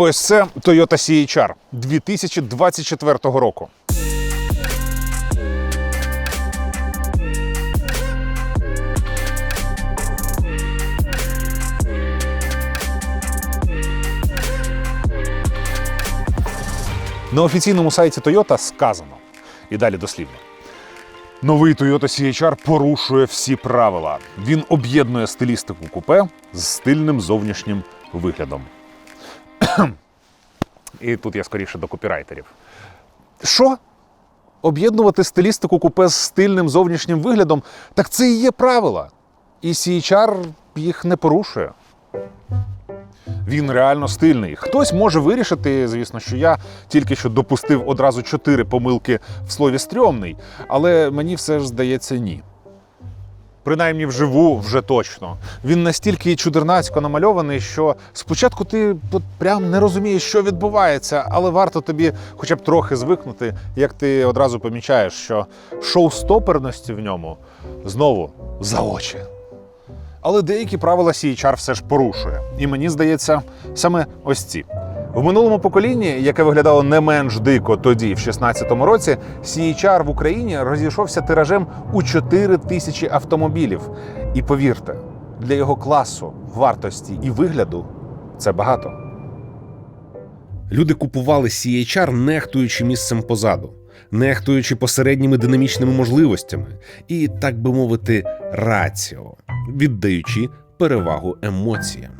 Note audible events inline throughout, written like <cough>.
Ось це Toyota CHR 2024 року. На офіційному сайті Toyota сказано, і далі дослівно. Новий Toyota CHR порушує всі правила. Він об'єднує стилістику купе з стильним зовнішнім виглядом. І тут я скоріше до копірайтерів. Що? Об'єднувати стилістику купе з стильним зовнішнім виглядом? Так це і є правила. І CHR їх не порушує. Він реально стильний. Хтось може вирішити, звісно, що я тільки що допустив одразу чотири помилки в слові стрьомний, але мені все ж здається ні. Принаймні вживу вже точно. Він настільки чудернацько намальований, що спочатку ти прям не розумієш, що відбувається, але варто тобі хоча б трохи звикнути, як ти одразу помічаєш, що шоу-стоперності в ньому знову за очі. Але деякі правила CHR все ж порушує. І мені здається, саме ось ці. В минулому поколінні, яке виглядало не менш дико тоді, в 16-му році, CHR в Україні розійшовся тиражем у 4 тисячі автомобілів. І повірте, для його класу, вартості і вигляду це багато. Люди купували CHR, нехтуючи місцем позаду, нехтуючи посередніми динамічними можливостями і, так би мовити, раціо, віддаючи перевагу емоціям.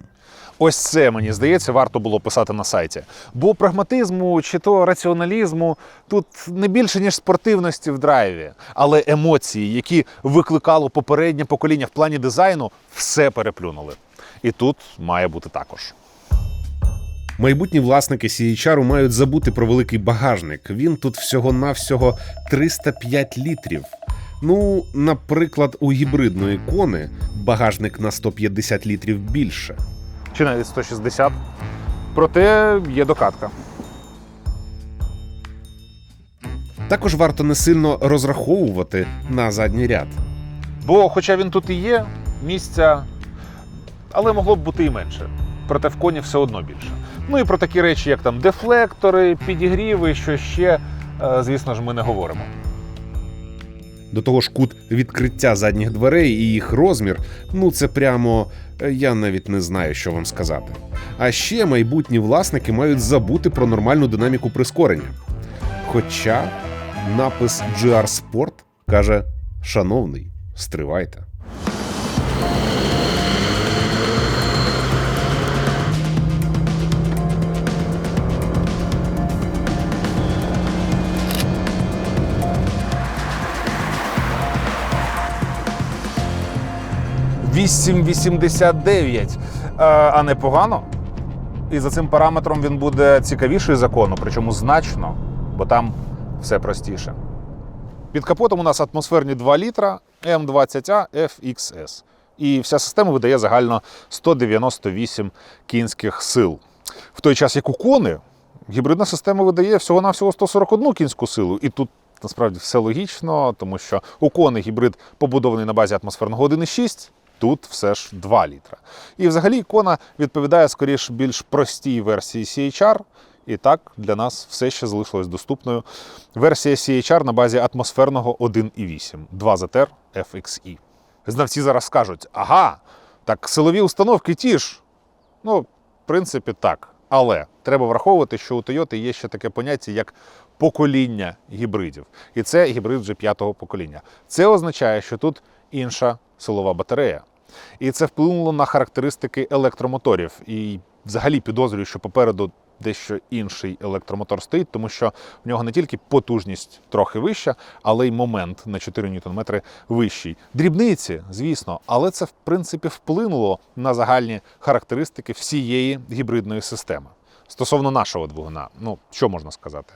Ось це мені здається, варто було писати на сайті. Бо прагматизму чи то раціоналізму тут не більше ніж спортивності в драйві, але емоції, які викликало попереднє покоління в плані дизайну, все переплюнули. І тут має бути також. Майбутні власники CHR мають забути про великий багажник. Він тут всього-навсього 305 літрів. Ну, наприклад, у гібридної кони багажник на 150 літрів більше. Чи навіть 160. Проте є докатка. Також варто не сильно розраховувати на задній ряд. Бо, хоча він тут і є, місця, але могло б бути і менше. Проте в коні все одно більше. Ну і про такі речі, як там дефлектори, підігріви, що ще, е, звісно ж, ми не говоримо. До того ж, кут відкриття задніх дверей і їх розмір ну це прямо я навіть не знаю, що вам сказати. А ще майбутні власники мають забути про нормальну динаміку прискорення. Хоча напис GR Sport каже: Шановний, стривайте. – 8,89. Е, А непогано. І за цим параметром він буде цікавіший закону, причому значно, бо там все простіше. Під капотом у нас атмосферні 2 літра М20А FXS. І вся система видає загально 198 кінських сил. В той час, як у кони, гібридна система видає всього-навсього 141 кінську силу. І тут насправді все логічно, тому що у кони гібрид побудований на базі атмосферного 1,6, тут все ж 2 літра. І взагалі кона відповідає скоріш більш простій версії CHR. І так для нас все ще залишилась доступною версія CHR на базі атмосферного 1,8 2 ZR FXE. Знавці зараз скажуть: ага, так силові установки ті ж. Ну, в принципі, так. Але треба враховувати, що у Toyota є ще таке поняття, як покоління гібридів. І це гібрид вже п'ятого покоління. Це означає, що тут інша силова батарея. І це вплинуло на характеристики електромоторів. І взагалі підозрюю, що попереду дещо інший електромотор стоїть, тому що в нього не тільки потужність трохи вища, але й момент на 4 Нм вищий. Дрібниці, звісно, але це в принципі вплинуло на загальні характеристики всієї гібридної системи. Стосовно нашого двигуна, ну що можна сказати?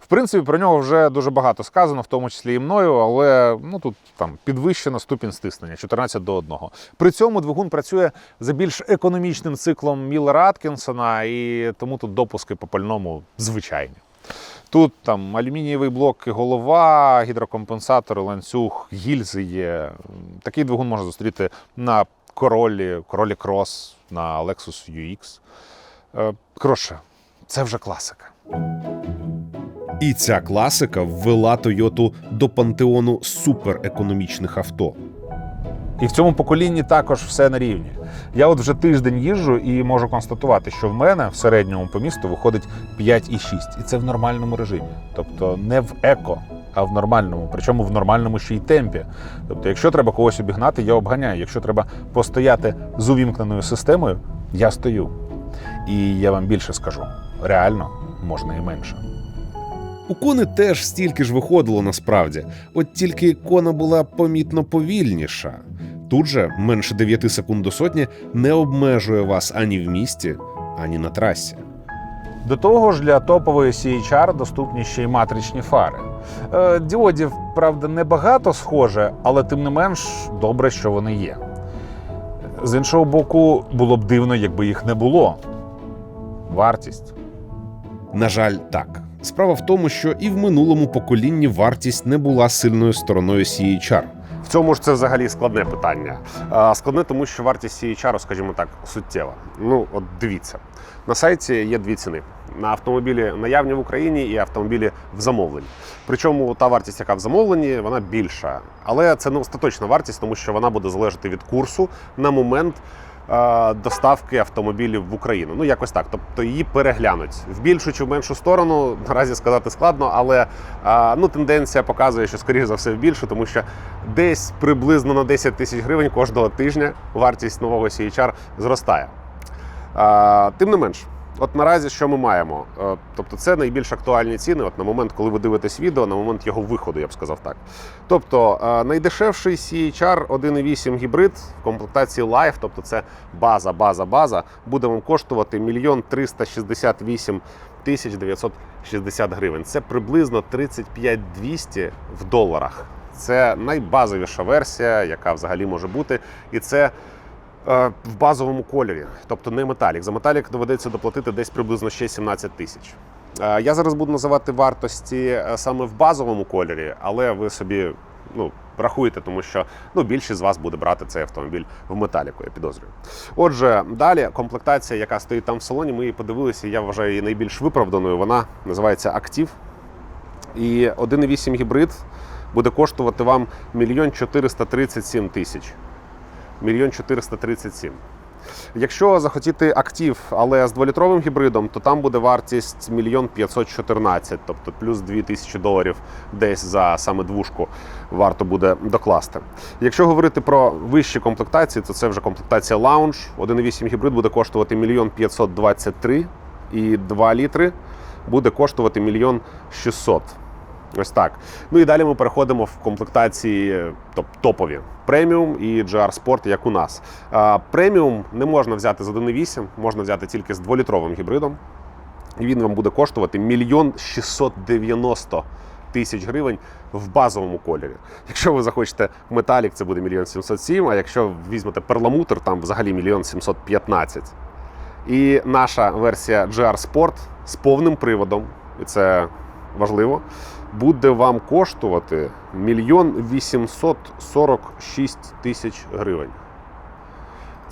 В принципі, про нього вже дуже багато сказано, в тому числі і мною, але ну тут там підвищено ступінь стиснення 14 до 1. При цьому двигун працює за більш економічним циклом Міллера Аткінсона, і тому тут допуски по пальному звичайні. Тут там алюмінієвий блок, голова, гідрокомпенсатори, ланцюг, гільзи є. Такий двигун можна зустріти на Королі, Королі Крос, на Lexus UX. Е, Коротше, це вже класика. І ця класика ввела Тойоту до пантеону суперекономічних авто. І в цьому поколінні також все на рівні. Я от вже тиждень їжджу і можу констатувати, що в мене в середньому по місту виходить 5,6. І це в нормальному режимі. Тобто не в еко, а в нормальному, причому в нормальному ще й темпі. Тобто, якщо треба когось обігнати, я обганяю. Якщо треба постояти з увімкненою системою, я стою. І я вам більше скажу: реально можна і менше. У кони теж стільки ж виходило насправді, от тільки кона була помітно повільніша. Тут же менше 9 секунд до сотні не обмежує вас ані в місті, ані на трасі. До того ж, для топової CHR доступні ще й матричні фари. Е, Діодів, правда, небагато схоже, але тим не менш добре, що вони є. З іншого боку, було б дивно, якби їх не було. Вартість. На жаль, так. Справа в тому, що і в минулому поколінні вартість не була сильною стороною CHR. Цьому ж це взагалі складне питання. Складне, тому що вартість CHR, скажімо так, суттєва. Ну, от дивіться. На сайті є дві ціни: на автомобілі наявні в Україні і автомобілі в замовленні. Причому та вартість, яка в замовленні, вона більша. Але це не остаточна вартість, тому що вона буде залежати від курсу на момент. Е, Доставки автомобілів в Україну. Ну, якось так. Тобто її переглянуть в більшу чи в меншу сторону. Наразі сказати складно, але е, ну, тенденція показує, що скоріш за все в більшу, тому що десь приблизно на 10 тисяч гривень кожного тижня вартість нового CHR зростає. Тим не менш, от наразі що ми маємо? Е, Тобто, це найбільш актуальні ціни. От на момент, коли ви дивитесь відео, на момент його виходу, я б сказав так. Тобто, е, найдешевший CHR 1.8 гібрид в комплектації Live, тобто це база, база, база, буде вам коштувати 1 368 тисяч 960 гривень. Це приблизно 35 200 в доларах. Це найбазовіша версія, яка взагалі може бути, і це в базовому кольорі, тобто не металік. За металік доведеться доплатити десь приблизно ще 17 тисяч. Е, Я зараз буду називати вартості е, саме в базовому кольорі, але ви собі ну, рахуєте, тому що ну, більшість з вас буде брати цей автомобіль в металіку, я підозрюю. Отже, далі комплектація, яка стоїть там в салоні, ми її подивилися, я вважаю її найбільш виправданою. Вона називається Актив. І 1,8 гібрид буде коштувати вам 1 437 тисяч. Мільйон 437. Якщо захотіти актив, але з 2-літровим гібридом, то там буде вартість 1 514, тобто плюс 2 тисячі доларів десь за саме двушку варто буде докласти. Якщо говорити про вищі комплектації, то це вже комплектація Lounge. 1,8 гібрид буде коштувати 1 523 і 2 літри буде коштувати 1 600. Ось так. Ну і далі ми переходимо в комплектації топ, топові преміум і GR Sport, як у нас. Преміум не можна взяти з 1.8, можна взяти тільки з 2-літровим гібридом. І він вам буде коштувати 1 690 тисяч гривень в базовому кольорі. Якщо ви захочете металік, це буде 1 707, а якщо візьмете перламутр, там взагалі 1 715. І наша версія GR Sport з повним приводом, і це важливо, буде вам коштувати 1 846 тисяч гривень.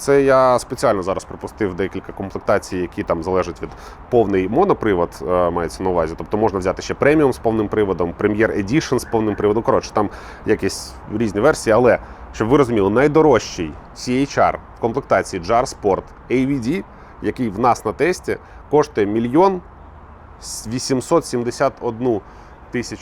Це я спеціально зараз припустив декілька комплектацій, які там залежать від повний монопривод, е, мається на увазі. Тобто можна взяти ще преміум з повним приводом, прем'єр Edition з повним приводом. Коротше, там якісь різні версії, але щоб ви розуміли, найдорожчий CHR в комплектації JAR Sport AVD, який в нас на тесті, коштує мільйон 871 тисячу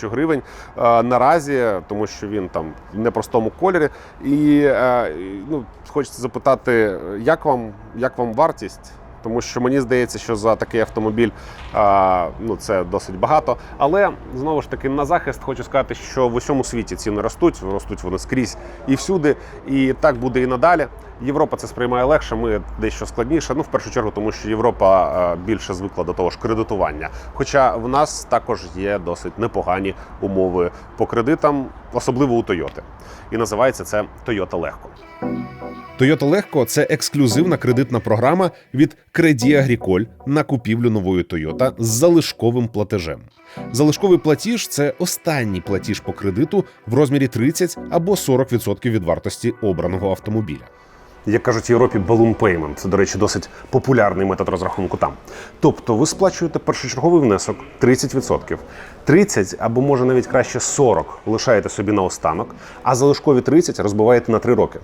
гривень е, наразі, тому що він там в непростому кольорі. І е, ну, хочеться запитати, як вам, як вам вартість? Тому що мені здається, що за такий автомобіль а, ну, це досить багато. Але знову ж таки на захист хочу сказати, що в усьому світі ціни ростуть, ростуть вони скрізь і всюди. І так буде і надалі. Європа це сприймає легше, ми дещо складніше. Ну, в першу чергу, тому що Європа більше звикла до того ж кредитування. Хоча в нас також є досить непогані умови по кредитам, особливо у Тойоти. І називається це Toyota Легко. Toyota Легко це ексклюзивна кредитна програма від Credit Agricole на купівлю нової Toyota з залишковим платежем. Залишковий платіж це останній платіж по кредиту в розмірі 30 або 40% від вартості обраного автомобіля. як кажуть в Європі, balloon payment. Це, до речі, досить популярний метод розрахунку там. Тобто ви сплачуєте першочерговий внесок 30%, 30 або може навіть краще 40 лишаєте собі на останок, а залишкові 30 розбиваєте на 3 роки,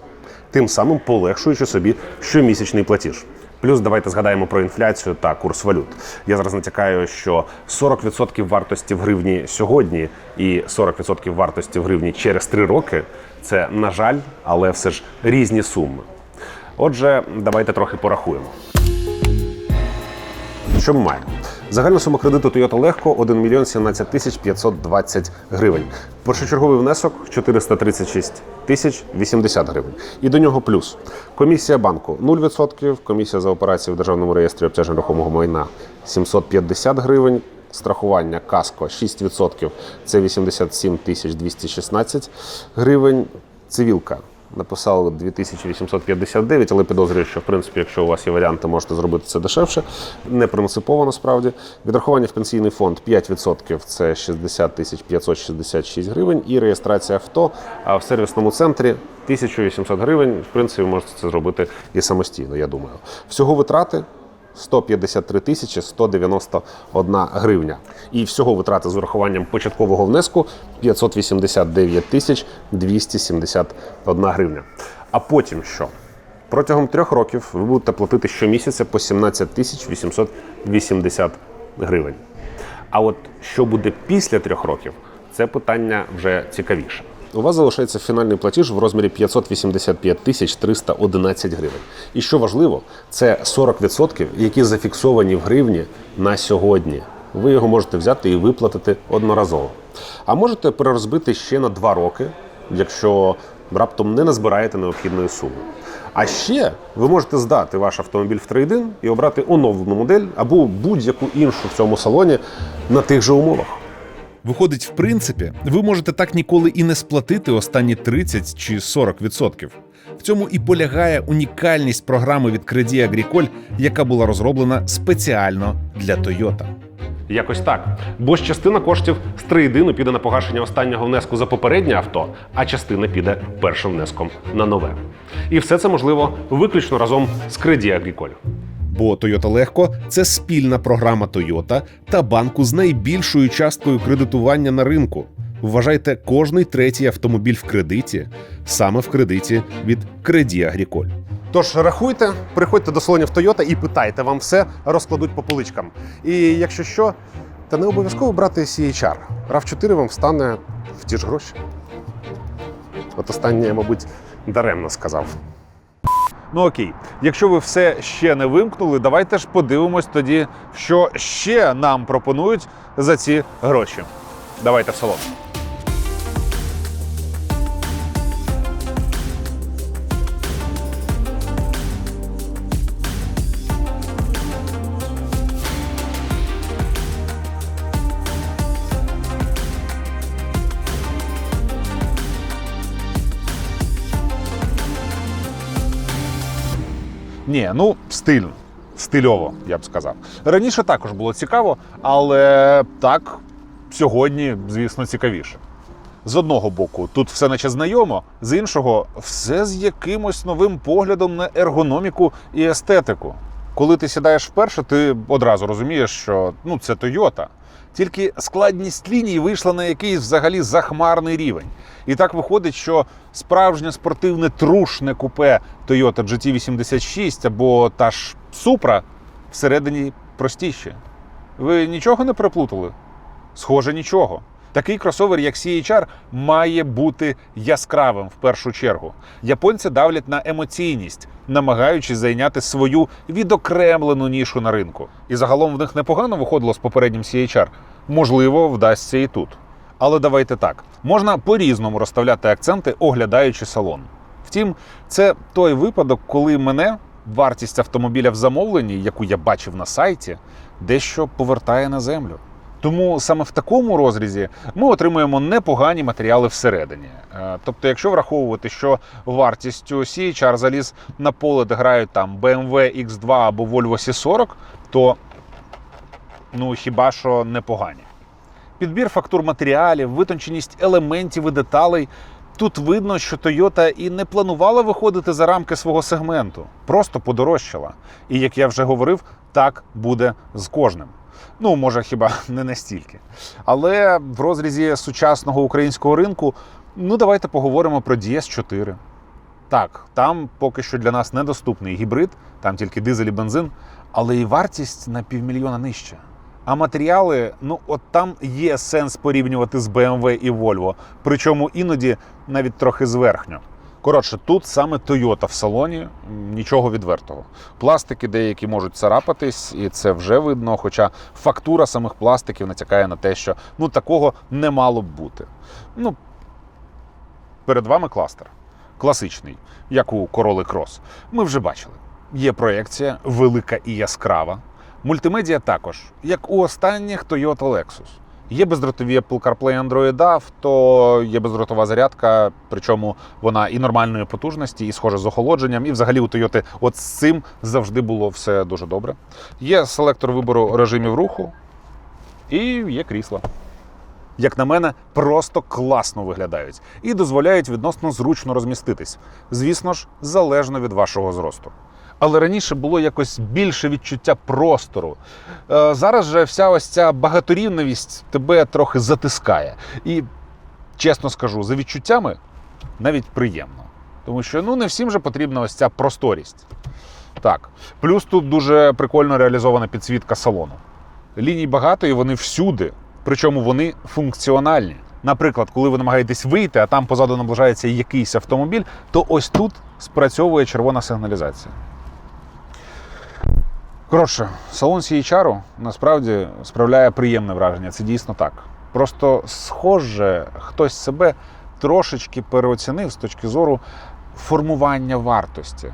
тим самим полегшуючи собі щомісячний платіж. Плюс давайте згадаємо про інфляцію та курс валют. Я зараз натякаю, що 40% вартості в гривні сьогодні і 40% вартості в гривні через 3 роки це, на жаль, але все ж різні суми. Отже, давайте трохи порахуємо. Що ми маємо? Загальна сума кредиту Toyota Легко 1 мільйон 17 тисяч 520 гривень. Першочерговий внесок 436 тисяч 80 гривень. І до нього плюс. Комісія банку 0%, комісія за операції в Державному реєстрі обтяжень рухомого майна 750 гривень. Страхування каско 6% це 87 тисяч 216 гривень. Цивілка написали 2859, але підозрюю, що в принципі, якщо у вас є варіанти, можете зробити це дешевше. Не принципово насправді. Відрахування в пенсійний фонд 5% це 60 тисяч 566 гривень. І реєстрація авто а в сервісному центрі 1800 гривень. В принципі, можете це зробити і самостійно, я думаю. Всього витрати 153 тисячі 191 гривня. І всього витрати з урахуванням початкового внеску 589 тисяч 271 гривня. А потім що? Протягом трьох років ви будете платити щомісяця по 17 тисяч 880 гривень. А от що буде після трьох років, це питання вже цікавіше. У вас залишається фінальний платіж в розмірі 585 тисяч 311 гривень. І що важливо, це 40%, які зафіксовані в гривні на сьогодні. Ви його можете взяти і виплатити одноразово. А можете перерозбити ще на 2 роки, якщо раптом не назбираєте необхідної суми. А ще ви можете здати ваш автомобіль в трейдин і обрати оновлену модель або будь-яку іншу в цьому салоні на тих же умовах. Виходить, в принципі, ви можете так ніколи і не сплатити останні 30 чи 40%. В цьому і полягає унікальність програми від Credit Agricole, яка була розроблена спеціально для Toyota. Якось так. Бо ж частина коштів з трейдину піде на погашення останнього внеску за попереднє авто, а частина піде першим внеском на нове. І все це можливо виключно разом з Credit Agricole. Бо Toyota Легко це спільна програма Toyota та банку з найбільшою часткою кредитування на ринку. Вважайте кожний третій автомобіль в кредиті саме в кредиті від Credit Agricole. Тож рахуйте, приходьте до салонів Toyota і питайте, вам все розкладуть по поличкам. І якщо що, та не обов'язково брати CHR. RAV4 вам встане в ті ж гроші. От останнє мабуть, даремно сказав. Ну окей, якщо ви все ще не вимкнули, давайте ж подивимось тоді, що ще нам пропонують за ці гроші. Давайте в салон. Ні, ну стильно, стильово, я б сказав. Раніше також було цікаво, але так сьогодні, звісно, цікавіше. З одного боку, тут все наче знайомо, з іншого, все з якимось новим поглядом на ергономіку і естетику. Коли ти сідаєш вперше, ти одразу розумієш, що ну це Тойота. Тільки складність ліній вийшла на якийсь взагалі захмарний рівень. І так виходить, що справжнє спортивне трушне купе Toyota GT86 або та ж Supra всередині простіше. Ви нічого не переплутали? Схоже, нічого. Такий кросовер, як CHR, має бути яскравим в першу чергу. Японці давлять на емоційність, намагаючись зайняти свою відокремлену нішу на ринку. І загалом в них непогано виходило з попереднім CHR. Можливо, вдасться і тут. Але давайте так: можна по-різному розставляти акценти, оглядаючи салон. Втім, це той випадок, коли мене вартість автомобіля в замовленні, яку я бачив на сайті, дещо повертає на землю. Тому саме в такому розрізі ми отримуємо непогані матеріали всередині. Е, Тобто, якщо враховувати, що вартістю CHR заліз на поле, де грають там BMW X2 або Volvo C40, то ну хіба що непогані. Підбір фактур матеріалів, витонченість елементів і деталей Тут видно, що Toyota і не планувала виходити за рамки свого сегменту, просто подорожчала. І як я вже говорив, так буде з кожним. Ну, може, хіба не настільки. Але в розрізі сучасного українського ринку, ну давайте поговоримо про DS4. Так, там поки що для нас недоступний гібрид, там тільки дизель і бензин, але і вартість на півмільйона нижча. А матеріали, ну от там є сенс порівнювати з BMW і Volvo, причому іноді навіть трохи зверхньо. Коротше, тут саме Toyota в салоні, нічого відвертого. Пластики деякі можуть царапатись, і це вже видно. Хоча фактура самих пластиків натякає на те, що ну такого не мало б бути. Ну, перед вами кластер. Класичний, як у Corolla Cross. Ми вже бачили. Є проекція велика і яскрава. Мультимедіа також, як у останніх Toyota Lexus. Є бездротові Apple CarPlay Android Auto, є бездротова зарядка, причому вона і нормальної потужності, і схоже з охолодженням. І взагалі у Toyota от з цим завжди було все дуже добре. Є селектор вибору режимів руху і є крісла. Як на мене, просто класно виглядають і дозволяють відносно зручно розміститись. Звісно ж, залежно від вашого зросту. Але раніше було якось більше відчуття простору. Е, Зараз же вся ось ця багаторівневість тебе трохи затискає. І чесно скажу, за відчуттями навіть приємно. Тому що ну не всім же потрібна ось ця просторість. Так, плюс тут дуже прикольно реалізована підсвітка салону. Ліній багато і вони всюди, причому вони функціональні. Наприклад, коли ви намагаєтесь вийти, а там позаду наближається якийсь автомобіль, то ось тут спрацьовує червона сигналізація. Коротше, салон CHR насправді справляє приємне враження. Це дійсно так. Просто схоже, хтось себе трошечки переоцінив з точки зору формування вартості.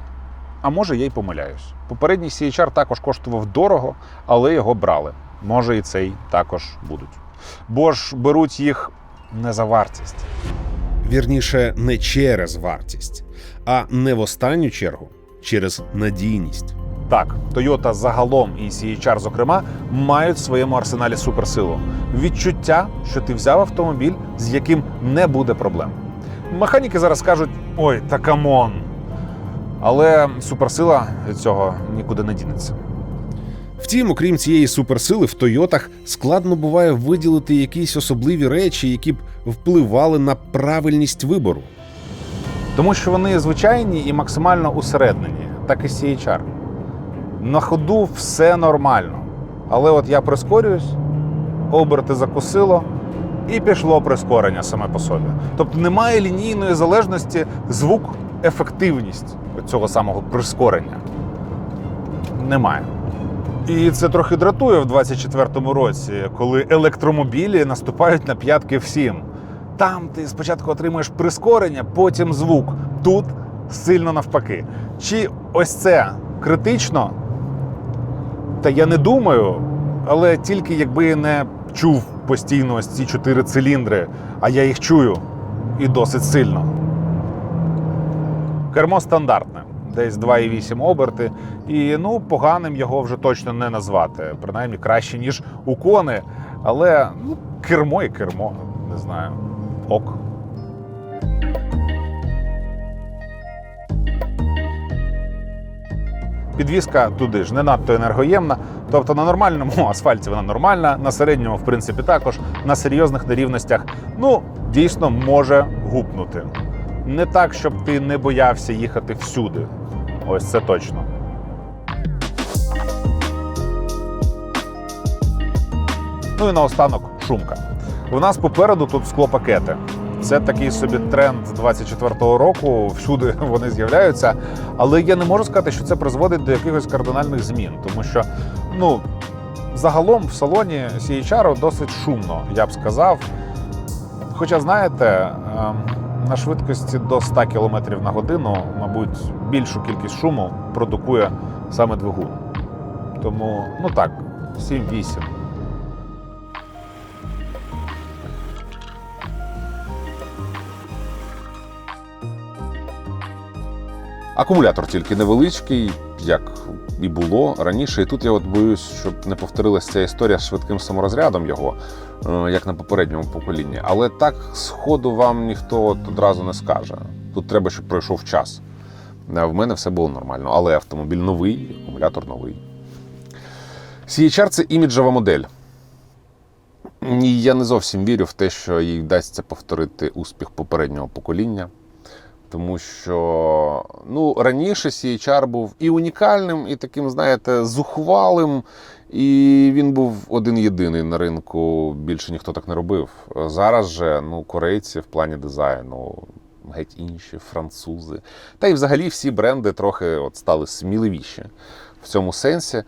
А може, я й помиляюсь. Попередній CHR також коштував дорого, але його брали. Може, і цей також будуть. Бо ж беруть їх не за вартість. Вірніше, не через вартість, а не в останню чергу через надійність. Так, Toyota загалом і CHR, зокрема, мають в своєму арсеналі суперсилу. Відчуття, що ти взяв автомобіль, з яким не буде проблем. Механіки зараз скажуть: ой, та камон. Але суперсила від цього нікуди не дінеться. Втім, окрім цієї суперсили, в Тойотах складно буває виділити якісь особливі речі, які б впливали на правильність вибору. Тому що вони звичайні і максимально усереднені, так і CHR. На ходу все нормально. Але от я прискорююсь, оберти закусило, і пішло прискорення саме по собі. Тобто немає лінійної залежності звук, ефективність цього самого прискорення. Немає. І це трохи дратує в 24-му році, коли електромобілі наступають на п'ятки всім. Там ти спочатку отримуєш прискорення, потім звук. Тут сильно навпаки. Чи ось це критично? Та я не думаю, але тільки якби не чув постійно ось ці чотири циліндри, а я їх чую і досить сильно. Кермо стандартне, десь 2,8 оберти, і ну поганим його вже точно не назвати. Принаймні краще, ніж у кони. Але ну, кермо і кермо, не знаю. Ок. Підвізка туди ж не надто енергоємна. Тобто на нормальному <laughs> асфальті вона нормальна, на середньому, в принципі, також, на серйозних нерівностях, ну, дійсно може гупнути. Не так, щоб ти не боявся їхати всюди. Ось це точно. Ну і наостанок шумка. У нас попереду тут склопакети. Це такий собі тренд 24-го року. Всюди <laughs> вони з'являються. Але я не можу сказати, що це призводить до якихось кардинальних змін, тому що ну загалом в салоні CHR досить шумно, я б сказав. Хоча, знаєте, ем, на швидкості до 100 км на годину, мабуть, більшу кількість шуму продукує саме двигун. Тому, ну так, 7-8. Акумулятор тільки невеличкий, як і було раніше. І тут я от боюсь, щоб не повторилася ця історія з швидким саморозрядом його, е, як на попередньому поколінні. Але так сходу вам ніхто от одразу не скаже. Тут треба, щоб пройшов час. Е, В мене все було нормально, але автомобіль новий, акумулятор новий. CHR – це іміджова модель. І я не зовсім вірю в те, що їй вдасться повторити успіх попереднього покоління. Тому що ну, раніше CHR був і унікальним, і таким, знаєте, зухвалим. І він був один єдиний на ринку. Більше ніхто так не робив. Зараз же ну, корейці в плані дизайну, геть інші, французи. Та й взагалі всі бренди трохи от стали сміливіші в цьому сенсі.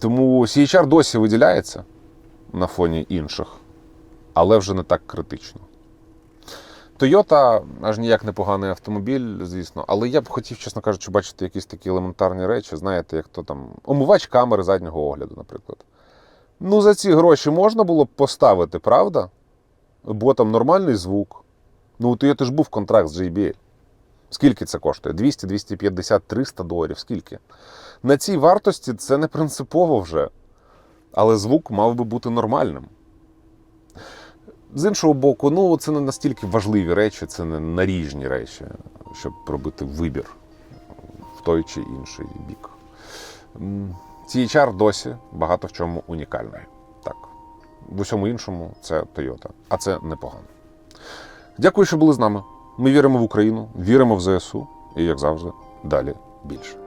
Тому CHR досі виділяється на фоні інших, але вже не так критично. Toyota аж ніяк непоганий автомобіль, звісно, але я б хотів, чесно кажучи, бачити якісь такі елементарні речі, знаєте, як то там омивач камери заднього огляду, наприклад. Ну, за ці гроші можна було б поставити, правда? Бо там нормальний звук. Ну, у Toyota ж був контракт з JBL. Скільки це коштує? 200, 250, 300 доларів. Скільки? На цій вартості це не принципово вже. Але звук мав би бути нормальним. З іншого боку, ну це не настільки важливі речі, це не наріжні речі, щоб робити вибір в той чи інший бік. CHR досі багато в чому унікальний. Так. В усьому іншому це Toyota, а це непогано. Дякую, що були з нами. Ми віримо в Україну, віримо в ЗСУ і, як завжди, далі більше.